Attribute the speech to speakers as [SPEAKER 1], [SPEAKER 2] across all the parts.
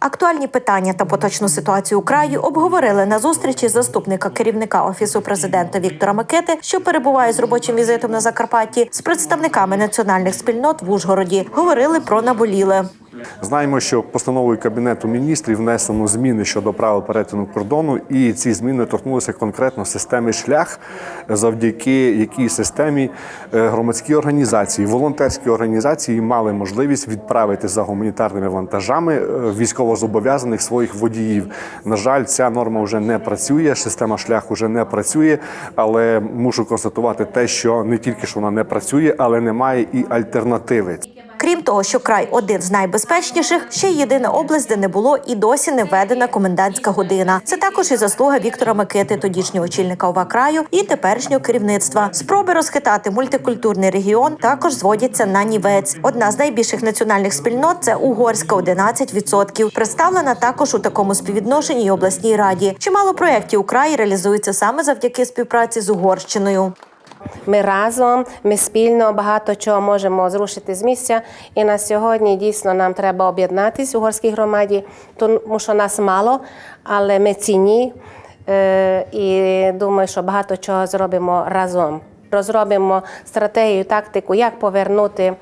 [SPEAKER 1] Актуальні питання та поточну ситуацію у краю обговорили на зустрічі заступника керівника офісу президента Віктора Макети, що перебуває з робочим візитом на Закарпатті, з представниками національних спільнот в Ужгороді. Говорили про наболіле.
[SPEAKER 2] Знаємо, що постановою Кабінету міністрів внесено зміни щодо правил перетину кордону, і ці зміни торкнулися конкретно системи шлях, завдяки якій системі е, громадські організації, волонтерські організації мали можливість відправити за гуманітарними вантажами е, військовозобов'язаних своїх водіїв. На жаль, ця норма вже не працює. Система шлях вже не працює, але мушу констатувати те, що не тільки що вона не працює, але немає і альтернативи.
[SPEAKER 1] Крім того, що край один з найбезпечніших, ще єдина область, де не було і досі не введена комендантська година. Це також і заслуга Віктора Микити, тодішнього очільника ОВА краю і теперішнього керівництва. Спроби розхитати мультикультурний регіон також зводяться на нівець. Одна з найбільших національних спільнот це угорська 11%. Представлена також у такому співвідношенні й обласній раді. Чимало проєктів у краї реалізується саме завдяки співпраці з Угорщиною.
[SPEAKER 3] Ми разом, ми спільно багато чого можемо зрушити з місця. І на сьогодні дійсно нам треба об'єднатись у горській громаді, тому що нас мало, але ми цінні. Е, І думаю, що багато чого зробимо разом. Розробимо стратегію, тактику, як повернути.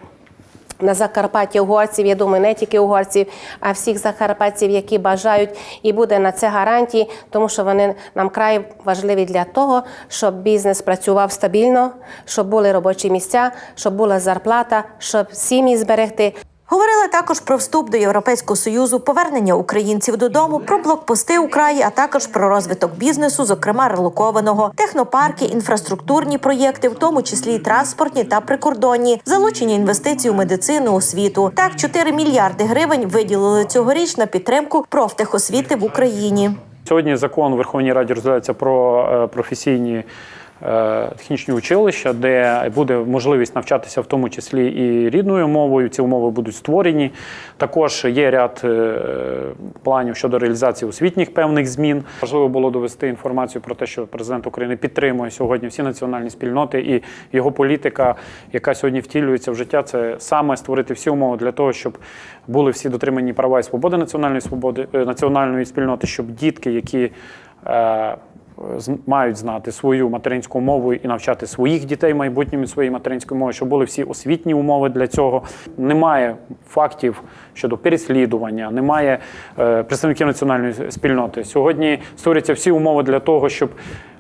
[SPEAKER 3] На Закарпатті угорців, я думаю, не тільки угорців, а всіх закарпатців, які бажають, і буде на це гарантії, тому що вони нам край важливі для того, щоб бізнес працював стабільно, щоб були робочі місця, щоб була зарплата, щоб сім'ї зберегти.
[SPEAKER 1] Говорили також про вступ до Європейського союзу, повернення українців додому, про блокпости у краї, а також про розвиток бізнесу, зокрема релокованого, технопарки, інфраструктурні проєкти, в тому числі транспортні та прикордонні, залучення інвестицій у медицину, освіту. Так, 4 мільярди гривень виділили цьогоріч на підтримку профтехосвіти в Україні.
[SPEAKER 4] Сьогодні закон у Верховній Раді розглядається про е, професійні технічні училища, де буде можливість навчатися в тому числі і рідною мовою. Ці умови будуть створені. Також є ряд е, планів щодо реалізації освітніх певних змін. Важливо було довести інформацію про те, що президент України підтримує сьогодні всі національні спільноти і його політика, яка сьогодні втілюється в життя, це саме створити всі умови для того, щоб були всі дотримані права і свободи національної свободи е, національної спільноти, щоб дітки, які е, мають знати свою материнську мову і навчати своїх дітей майбутньому своєї материнської мови, щоб були всі освітні умови для цього. Немає фактів щодо переслідування, немає е, представників національної спільноти. Сьогодні створюються всі умови для того, щоб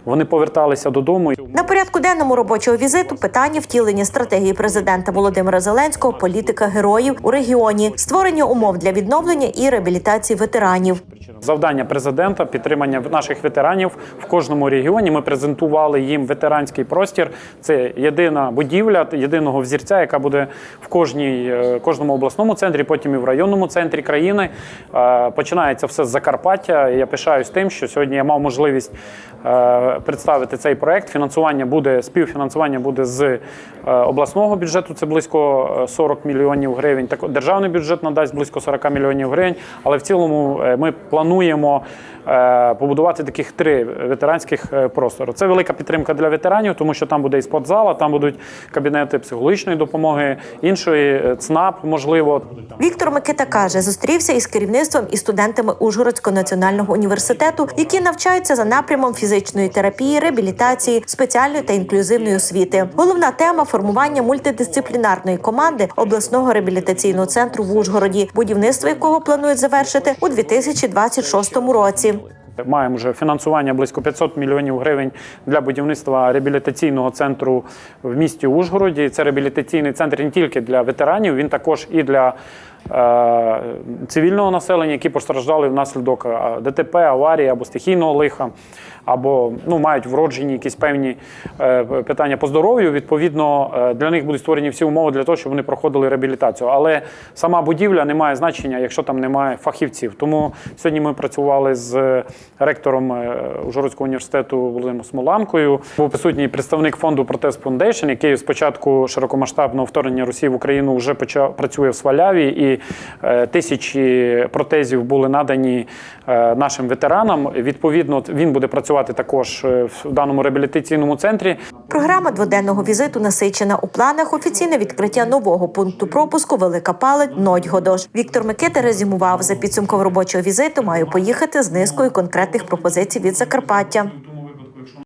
[SPEAKER 4] вони поверталися додому.
[SPEAKER 1] На порядку денному робочого візиту питання втілення стратегії президента Володимира Зеленського політика героїв у регіоні, створення умов для відновлення і реабілітації ветеранів.
[SPEAKER 4] Завдання президента підтримання наших ветеранів в кожному регіоні. Ми презентували їм ветеранський простір. Це єдина будівля єдиного взірця, яка буде в кожній е, кожному обласному центрі, потім і в районному центрі країни. Е, Починається все з Закарпаття. Я пишаюсь тим, що сьогодні я мав можливість е, представити цей проект. Фінансування буде співфінансування буде з е, обласного бюджету. Це близько е, 40 мільйонів гривень. Так державний бюджет надасть близько 40 мільйонів гривень. Але в цілому е, ми плануємо е, побудувати таких три ветеранських е, простори. Це велика підтримка для ветеранів, тому що там буде і спортзала, там будуть кабінети психологічної допомоги, іншої е, ЦНАП, можливо.
[SPEAKER 1] Віктор Микита каже, зустрівся із керівництвом і студентами Ужгородського національного університету, які навчаються за напрямом фізичної терапії, реабілітації, спеціальної та інклюзивної освіти. Головна тема формування мультидисциплінарної команди обласного реабілітаційного центру в Ужгороді, будівництво якого планують завершити у 2026 році.
[SPEAKER 4] Маємо вже фінансування близько 500 мільйонів гривень для будівництва реабілітаційного центру в місті Ужгороді. Це реабілітаційний центр не тільки для ветеранів, він також і для цивільного населення, які постраждали внаслідок е, ДТП, аварії або стихійного лиха, або ну, мають вроджені якісь певні е, питання по здоров'ю. Відповідно, е, для них будуть створені всі умови для того, щоб вони проходили реабілітацію. Але сама будівля не має значення, якщо там немає фахівців. Тому сьогодні ми працювали з ректором е, Ужгородського університету Володимиром Смоланкою. Був присутній представник фонду Протест Foundation, який з початку широкомасштабного вторгнення Росії в Україну вже почав працює в Сваляві. І е, тисячі протезів були надані е, нашим ветеранам. Відповідно, він буде працювати також е, в даному реабілітаційному центрі.
[SPEAKER 1] Програма дводенного візиту насичена у планах офіційне відкриття нового пункту пропуску Велика Палець Нодьгодош. Віктор Микита резюмував за підсумком робочого візиту. Маю поїхати з низкою конкретних пропозицій від Закарпаття.